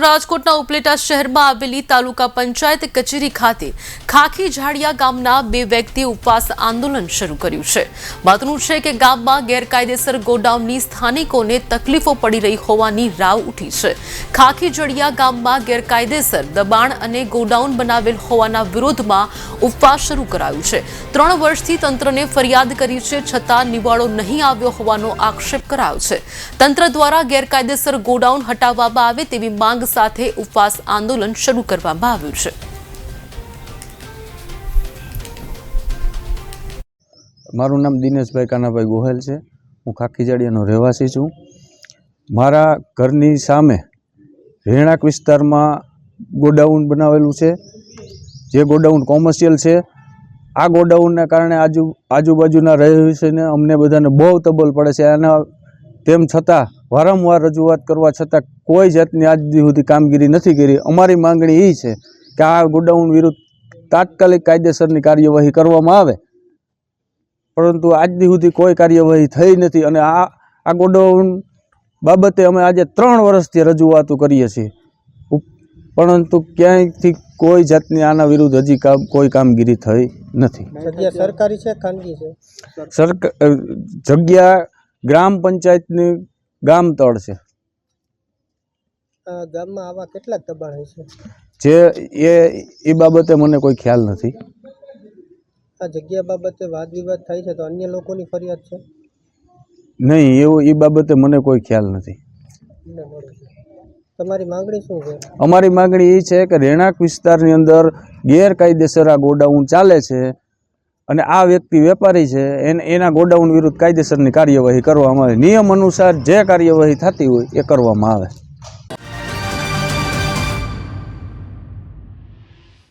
રાજકોટના ઉપલેટા શહેરમાં આવેલી તાલુકા પંચાયત કચેરી ખાતે ખાખી ઝાડિયા ગામના બે વ્યક્તિ ઉપવાસ આંદોલન શરૂ કર્યું છે. બાતનું છે કે ગામમાં ગેરકાયદેસર ગોડાઉનની સ્થાનિકોને તકલીફો પડી રહી હોવાની રાવ ઉઠી છે. ખાખી ઝડિયા ગામમાં ગેરકાયદેસર દબાણ અને ગોડાઉન બનાવેલ હોવાના વિરોધમાં ઉપવાસ શરૂ કરાયું છે. ત્રણ વર્ષથી તંત્રને ફરિયાદ કરી છે, છતાં નિવાળો નહીં આવ્યો હોવાનો આક્ષેપ કરાયો છે. તંત્ર દ્વારા ગેરકાયદેસર ગોડાઉન હટાવવામાં આવે તેવી માંગ સાથે ઉપવાસ આંદોલન શરૂ કરવામાં આવ્યું છે. મારું નામ દિનેશભાઈ કાનાભાઈ ગોહેલ છે. હું ખાખીજાડિયાનો રહેવાસી છું. મારા ઘરની સામે રહેણાંક વિસ્તારમાં ગોડાઉન બનાવેલું છે. જે ગોડાઉન કોમર્શિયલ છે. આ ગોડાઉનના કારણે આજુ, આજુબાજુના રહીશોને અમને બધાને બહુ તબલ પડે છે. અને તેમ છતાં વારંવાર રજૂઆત કરવા છતાં કોઈ જાતની આજ સુધી કામગીરી નથી કરી. અમારી માંગણી એ છે કે આ ગોડાઉન વિરુદ્ધ તાત્કાલિક કાયદેસરની કાર્યવાહી કરવામાં આવે. પરંતુ આજ સુધી કોઈ કાર્યવાહી થઈ નથી અને આ આ ગોડાઉન બાબતે અમે આજે ત્રણ વર્ષથી રજૂઆતો કરીએ છીએ. પરંતુ ક્યાંયથી કોઈ જાતની આના વિરુદ્ધ હજી કામ કોઈ કામગીરી થઈ નથી. સરકારી છે ખાનગી છે? જગ્યા ગ્રામ પંચાયતની ગામ તળ છે. આ ગામમાં આવા કેટલાક દબાણ હોય છે? જે એ એ બાબતે મને કોઈ ખ્યાલ નથી. આ જગ્યા બાબતે વાદ વિવાદ થાય છે તો અન્ય લોકોની ફરિયાદ છે? નહીં એવું એ બાબતે મને કોઈ ખ્યાલ નથી. તમારી માંગણી શું છે? અમારી માંગણી એ છે કે રહેણાંક વિસ્તારની અંદર ગેરકાયદેસર આ ગોડાઉન ચાલે છે અને આ વ્યક્તિ વેપારી છે, એને એના ગોડાઉન વિરુદ્ધ કાયદેસરની કાર્યવાહી કરવામાં આવે. નિયમ અનુસાર જે કાર્યવાહી થતી હોય એ કરવામાં આવે.